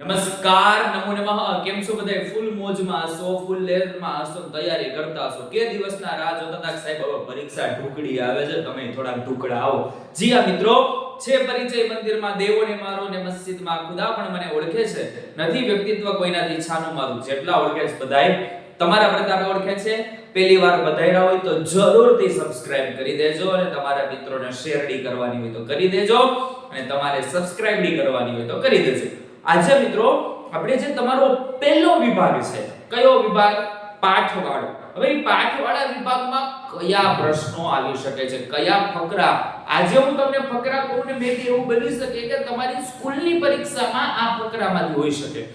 નમસ્કાર, નમો નમઃ. કેમ છો બધા ફૂલ મોજમાં છો ફૂલ લેરમાં છો તૈયારી કરતા છો કે દિવસના રાહ જોતા હતા સાહેબ, હવે પરીક્ષા ઢુકડી આવે છે, તમે થોડા ઢુકડા આવો. જી આ મિત્રો, છે પરિચય મંદિરમાં દેવોને મારો ને મસ્જિદમાં ખુદા પણ મને ઓળખે છે. નથી વ્યક્તિત્વ કોઈનાથી છાનું મારું. જેટલા ઓળખે છે બધાય. તમારા પ્રતાપે ઓળખે છે. પહેલી વાર બધાયરા હોય તો જરૂરથી સબસ્ક્રાઇબ કરી દેજો અને તમારા મિત્રોને શેરડી કરવાની હોય તો કરી દેજો અને તમારે સબસ્ક્રાઇબ કરવાની હોય તો કરી દેજો. આજે મિત્રો, આપણે જે તમારો પહેલો વિભાગ છે, કયો વિભાગ? પાઠવાળો. હવે પાઠવાળા વિભાગમાં કયા પ્રશ્નો આવી શકે છે, કયા ફકરા? આજે હું તમને ફકરા કહું ને મેં એવું બની શકે કે તમારી સ્કૂલની પરીક્ષામાં આ ફકરામાંથી હોઈ શકે.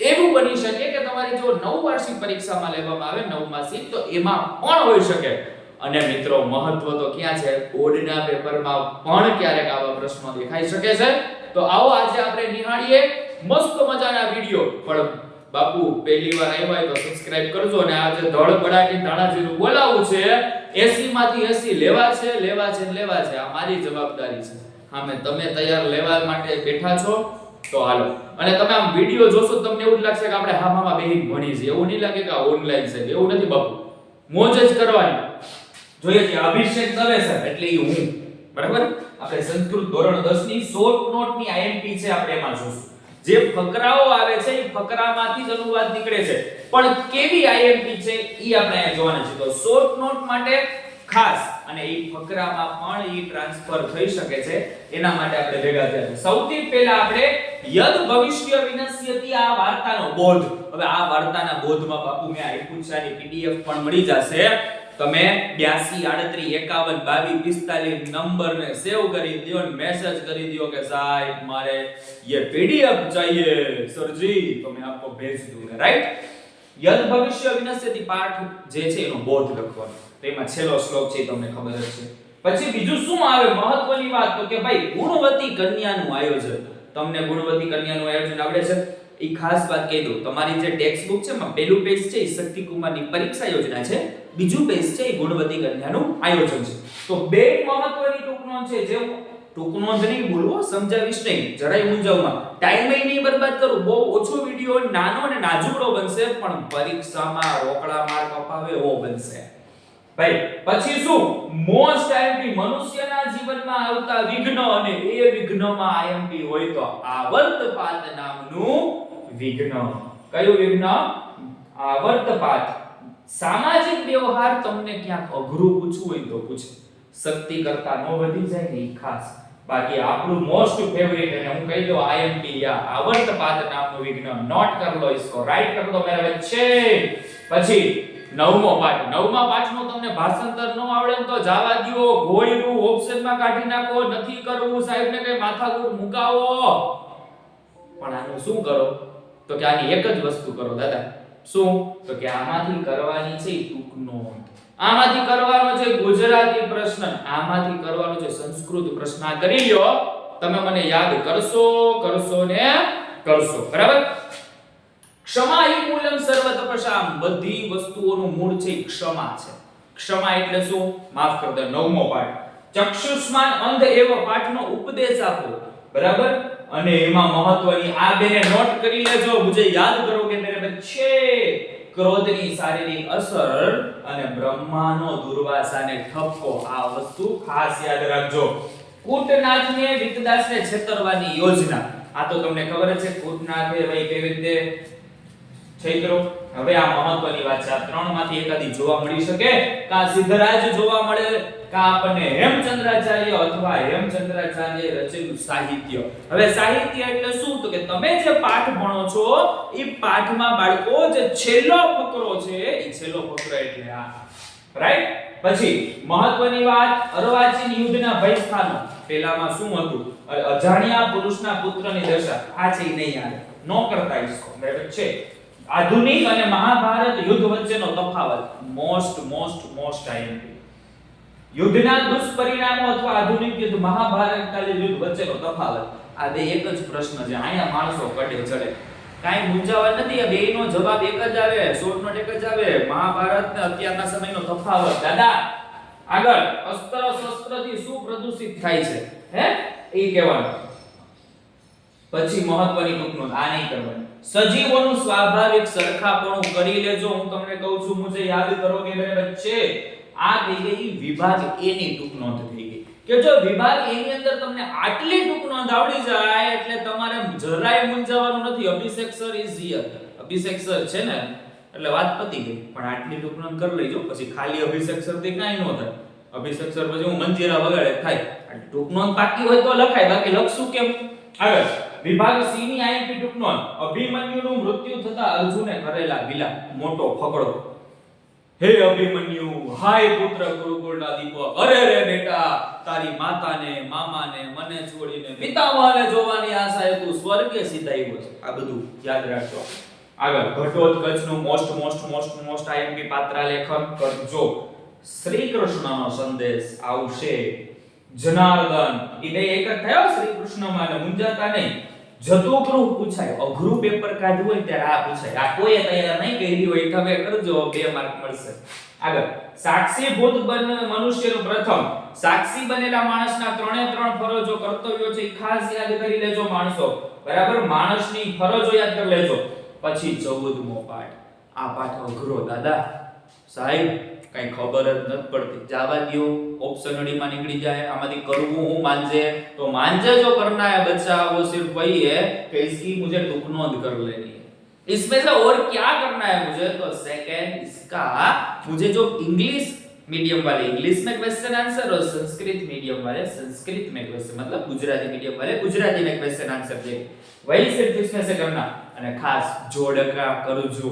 એવું બની શકે કે તમારી જો નવ વાર્ષિક પરીક્ષામાં લેવામાં આવે નવમાસી તો એમાં પણ હોઈ શકે. અને મિત્રો, મહત્વ તો ક્યાં છે? બોર્ડના પેપરમાં પણ ક્યારેક આવા પ્રશ્નો દેખાઈ શકે છે. તો આવો આજે આપણે નિહાળીએ. મસ્ત મજાના વીડિયો પણ બાપુ, પહેલી વાર આવ્યા તો સબસ્ક્રાઇબ કરજો અને આ જે ધડ બડાટી ધાણાજીનું બોલાવું છે 80 માંથી 80 લેવા છે લેવા છે લેવા છે. આ મારી જવાબદારી છે. હા, મેં તમે તૈયાર લેવા માટે બેઠા છો, તો હાલો. અને તમે આમ વિડિયો જોશો તમને એવું જ લાગશે કે આપણે હા મામા બેહીને ભણી છે એવું નહીં લાગે કે ઓનલાઈન છે. એવું નથી બાપુ. મોજ જ કરવાની. જોઈએ છે, અભિષેક દવે છે. એટલે ઈ હું. બરાબર? આપણે સંસ્કૃત ધોરણ 10 ની શોર્ટ નોટની આઈએમપી છે, આપણે એમાં જોશું. જે ફકરાઓ આવે છે, એ ફકરામાંથી જ અનુવાદ નીકળે છે. પણ કેવી આઈએમપી છે એ આપણે અહીંયા જોવાના છે. તો શોર્ટ નોટ માટે ખાસ, અને એ ફકરામાં પણ એ ટ્રાન્સફર થઈ શકે છે, એના માટે આપણે ભેગા થયા છે. સૌથી પહેલા આપણે યદ ભવિષ્ય વિનશ્યતિ આ વાર્તાનો બોધ. હવે આ વાર્તાના બોધમાં બાપુ મેં છે પીડીએફ પણ મળી જશે. તમે 82 38 51 22 45 નંબર ને સેવ કરી દો ને મેસેજ કરી દો કે સાહેબ મારે ये पीडीएफ चाहिए सर जी तो मैं आपको भेज दूंगा राइट યદ ભવિષ્ય વિનશ્યતિ પાઠ જે છે એનો બોધ લખવાનો તો એમાં છેલ્લો શ્લોક છે એ તમને ખબર જ છે પછી બીજું શું આવે મહત્વની વાત તો કે ભાઈ ગુણવતી કન્યાનું આયોજન તમને ગુણવતી કન્યાનું આયોજન આવડે છે એ ખાસ વાત કહી દઉં. તમારી જે ટેક્સ્ટ બુક છે, એમાં પહેલું પેજ છે, એ શક્તિ કુમારની પરીક્ષા યોજના છે. બીજું પેજ છે, એ ગુણવતી કન્યાનું આયોજન છે. તો બે મહત્વની ટૂંક છે, જે ટૂંક નોંધ નહીં બોલવો સમજાવીશ નહીં. જરાય મૂંઝવમાં ટાઈમ નહીં બરબાદ કરું. બહુ ઓછો વિડિયો નાનો અને નાજુકડો બનશે, પણ પરીક્ષામાં રોકડા માર્ક અપાવે એવો બનશે. ભાઈ, પછી શું? મોસ્ટ આઈએમપી મનુષ્યના જીવનમાં આવતા વિઘ્ન અને એ વિઘ્નમાં આઈએમપી હોય તો આવર્તપાત નામનું વિઘ્ન કયું વિઘ્ન આવર્તપાત સામાજિક વ્યવહાર તમને ક્યાંક અઘરું પૂછવું હોય તો પૂછે શક્તિ કરતા નો વધી જાય ને ઈ ખાસ બાકી આપણું મોસ્ટ ફેવરિટ અને હું કહી દઉં આઈએમપી યા આવર્તપાત નામનું વિઘ્ન નોટ કર લો इसको રાઈટ કર દો મેરા બચ્ચે પછી નવમો પાઠ નવમા પાઠનો તમને ભાષાંતર ન આવડે ને તો જાવા દ્યો ગોયરું ઓપ્શનમાં કાઢી નાખો નથી કરવું સાહેબને કઈ માથાકૂટ મુકાવો પણ આનું શું કરો તો કે આની એક જ વસ્તુ કરો, દાદા. શું? તો કે આમાંથી કરવાની છે ટૂંક નોંધ. આમાંથી કરવાનો છે ગુજરાતી પ્રશ્ન. આમાંથી કરવાનો છે સંસ્કૃત પ્રશ્ન. આ કરી લ્યો. તમે મને યાદ કરશો કરશો ને કરશો. બરાબર? ક્ષમા મૂલમ સર્વ તપસામ બધી વસ્તુઓનું મૂળ છે ક્ષમા છે. ક્ષમા એટલે શું? માફ કર દે, નવમો પાઠ. ચક્ષુષ્માન અંધ એવો પાઠનો ઉપદેશ આપો. બરાબર? અને એમાં મહત્વની આ બેને નોટ કરી લેજો. મુજે યાદ કરો કે મેરે બચ્ચે ક્રોધની શારીરિક અસર અને બ્રહ્માનો દુર્વાસાને ઠપકો, આ વસ્તુ ખાસ યાદ રાખજો. કૂટનાથને વિતદાસને છેતરવાની યોજના. આ તો તમને ખબર છે, કૂટનાથે ભાઈ કેવી રીતે ક્ષેત્રો હવે આ મહત્વની વાત છે. આ ત્રણમાંથી એકાદી જોવા મળી શકે કા સિદ્ધરાજ જોવા મળે કા આપણને હેમચંદ્રાચાર્ય અથવા હેમચંદ્રાચાર્ય રચેલું સાહિત્ય. હવે સાહિત્ય એટલે શું? તો કે તમે જે પાઠ ભણો છો, એ પાઠમાં બાળકો જે છેલ્લો ફકરો છે, એ છેલ્લો ફકરો એટલે આ. રાઈટ પછી, મહત્વની વાત, અર્વાચીન યુદ્ધના ભય સ્થાનો પેલામાં શું હતું? અજાણ્યા પુરુષના પુત્રની દશા. આ છે નહીં આવે. નો કરતા ઈસકો બરાબર છે? આધુનિક અને મહાભારત યુદ્ધ વચ્ચેનો તફાવત મોસ્ટ મોસ્ટ મોસ્ટ આઈએમપી યુદ્ધના દુષ્પરિણામો અથવા આધુનિક યુદ્ધ મહાભારત કાલે યુદ્ધ વચ્ચેનો તફાવત, આ બે એક જ પ્રશ્ન છે. અહીંયા માણસો કડે ચડે. કાંઈ મૂંઝાવા નથી, આ બેયનો જવાબ એક જ આવે શોર્ટ નોટ એક જ આવે. મહાભારત ને અત્યારના સમયનો તફાવત, દાદા, આગળ અસ્ત્ર શસ્ત્રથી શું પ્રદૂષિત થાય છે. હે? એ કહેવાનું. પછી મહત્વની ટૂંક નોંધ આ નહીં કરવાની. સજીવોનું સ્વાભાવિક સરખાપણું કરી લેજો. હું તમને કહું છું, મુજે યાદ કરો કે મેરે બચ્ચે આ થઈ ગઈ વિભાગ એ ની ટૂંક નોંધ થઈ ગઈ. કે જો વિભાગ એ ની અંદર તમને આટલી ટૂંક નોંધ આવડી જાય, એટલે તમારે જરાય મૂંઝાવાનું નથી. Abhishek sir is here Abhishek sir છે ને? એટલે વાત પતી ગઈ. પણ આટલી ટૂંક નોંધ કરી લેજો, પછી ખાલી અભિષેક સરથી કઈ ન થાય. અભિષેક સર પછી હું મંજીરા વગાડે, થાય. આટલી ટૂંક નોંધ બાકી હોય તો લખાય. બાકી લખશું કેમ? આગળ. વિભાગ સી ની આઈએમપી ટૂંક નોંધ અભિમન્યુનું મૃત્યુ થતા અર્જુને કરેલા વિલાપ મોટો ફકડો. હે અભિમન્યુ, હાય પુત્ર ગુરુકુળના દીપક અરે રે બેટા, તારી માતાને, મામાને, મને છોડીને પિતામહને જોવાની આશાએ તું સ્વર્ગે સીધાયો છે. આ બધું યાદ રાખજો. આગળ. ઘટોત્કચનું most most most most IMP પાત્ર લેખન કરજો. શ્રી કૃષ્ણનો સંદેશ આવશે. જનાર્દન. એ બે એક જ થયો શ્રી કૃષ્ણમાં મુંજાતા મૂંઝાતા નહીં જતોકરું પૂછાય. અઘરું પેપર કાઢવું હોય ત્યારે આ પૂછાય. આ કોઈએ તૈયાર નહીં કરી હોય તમે કરજો બે માર્ક મળશે. આગળ. સાક્ષી ભૂત બન મનુષ્યનું પ્રથમ. સાક્ષી બનેલા માણસના ત્રણે ત્રણ ફરજો કર્તવ્યો છે. ખાસ યાદ કરી લેજો માણસો. બરાબર? માણસની ફરજો યાદ કરી લેજો. પછી 14મો પાઠ. આ પાઠ અઘરો, દાદા. સાહેબ કઈ ખબર જ નથી પડતી જાવા દ્યો ઓપ્શન માં નીકળી જાય આમાંથી કરવું હું માંજે તો માંજે जो करना है बच्चा वो सिर्फ वही है कि इसकी मुझे टुक नोंद कर लेनी है इसमें से और क्या करना है मुझे तो सेकंड इसका मुझे जो इंग्लिश मीडियम वाले इंग्लिश में क्वेश्चन आंसर और संस्कृत मीडियम वाले संस्कृत में क्वेश्चन मतलब गुजराती मीडियम वाले गुजराती में क्वेश्चन आंसर दे वही सिर्फ इसमें से करना અને ખાસ જોડકા કરજો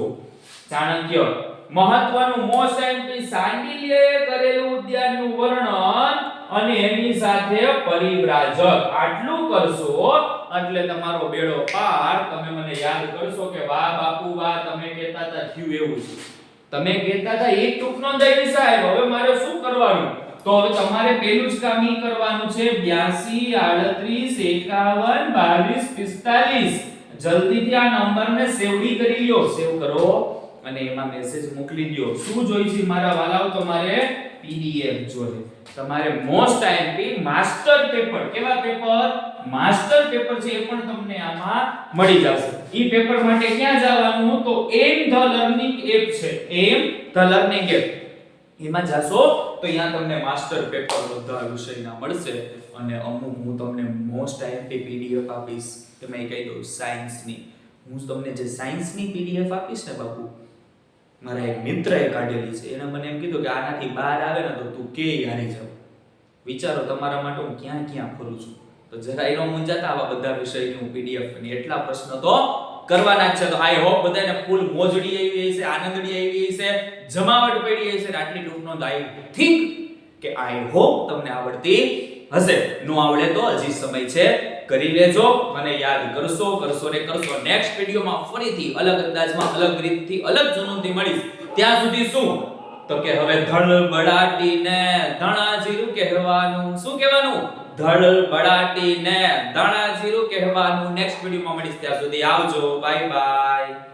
ચાણક્ય મહત્વનું મોસ્ટ એમપી સાંડિલ્યએ કરેલું ઉદ્યાનનું વર્ણન અને એની સાથે પરિવ્રાજક. આટલું કરશો એટલે તમારો બેડો પાર. તમે મને યાદ કરશો કે વાહ, બાપુ, વાહ, તમે કહેતા હતા થયું એવું છે. તમે કહેતા હતા, એક ટૂંક નોંધાઈ સાહેબ, હવે મારે શું કરવાનું? તો હવે તમારે પેલું જ કામ ઈ કરવાનું છે 82 38 51 22 45 જલ્દીથી આ નંબરને સેવડી કરી લ્યો. સેવ કરો. અને એમાં મેસેજ મોકલી દો શું જોઈ છે મારા વાલાઓ? તમારે પીડીએફ જોઈએ તમારે મોસ્ટ આઈએમપી માસ્ટર પેપર કેવા પેપર માસ્ટર પેપર છે એ પણ તમને આમાં મળી જશે. ઈ પેપર માટે ક્યાં જવાનું? તો એમ ધ લર્નિંગ એપ છે. એમ ધ લર્નિંગ એપ એમાં જાશો તો અહીંયા તમને માસ્ટર પેપર બધા વિષયના મળશે અને અમુક હું તમને મોસ્ટ આઈએમપી પીડીએફ આપીશ. તમે કહી દો સાયન્સની હું તમને જે સાયન્સની પીડીએફ આપીશ ને બાપુ મારા એક મિત્રએ કાઢેલી છે. એને મને એમ કીધું કે આનાથી બહાર આવે ને તો તું કે હારી જાવ વિચારો, તમારા માટે હું ક્યાં ક્યાં ફરું છું? તો જરાય નો મૂંઝાતા આવા બધા વિષયની હું પીડીએફ અને એટલા પ્રશ્નો તો કરવાના છે. તો આઈ હોપ બધાને ફૂલ મોજડી આવી છે, આનંદડી આવી છે, જમાવટ પડી ને આટલી ટૂંક નોંધ આઈ થિંક કે આઈ હોપ તમને આવડતી હશે. નો આવડે તો હજી સમય છે. કરી લેજો અને યાદ કરશો કરશો ને કરશો. નેક્સ્ટ વિડીયોમાં ફરીથી અલગ અંદાજમાં અલગ રીતથી અલગ જુનૂનથી મળીશ. ત્યાં સુધી શું? તો કે હવે ધળ બડાટીને ધણા જીરું કહેવાનું. શું કહેવાનું? ધળ ધણા જીરું કહેવાનું. નેક્સ્ટ વિડીયોમાં મળીશ ત્યાં સુધી. આવજો. Bye bye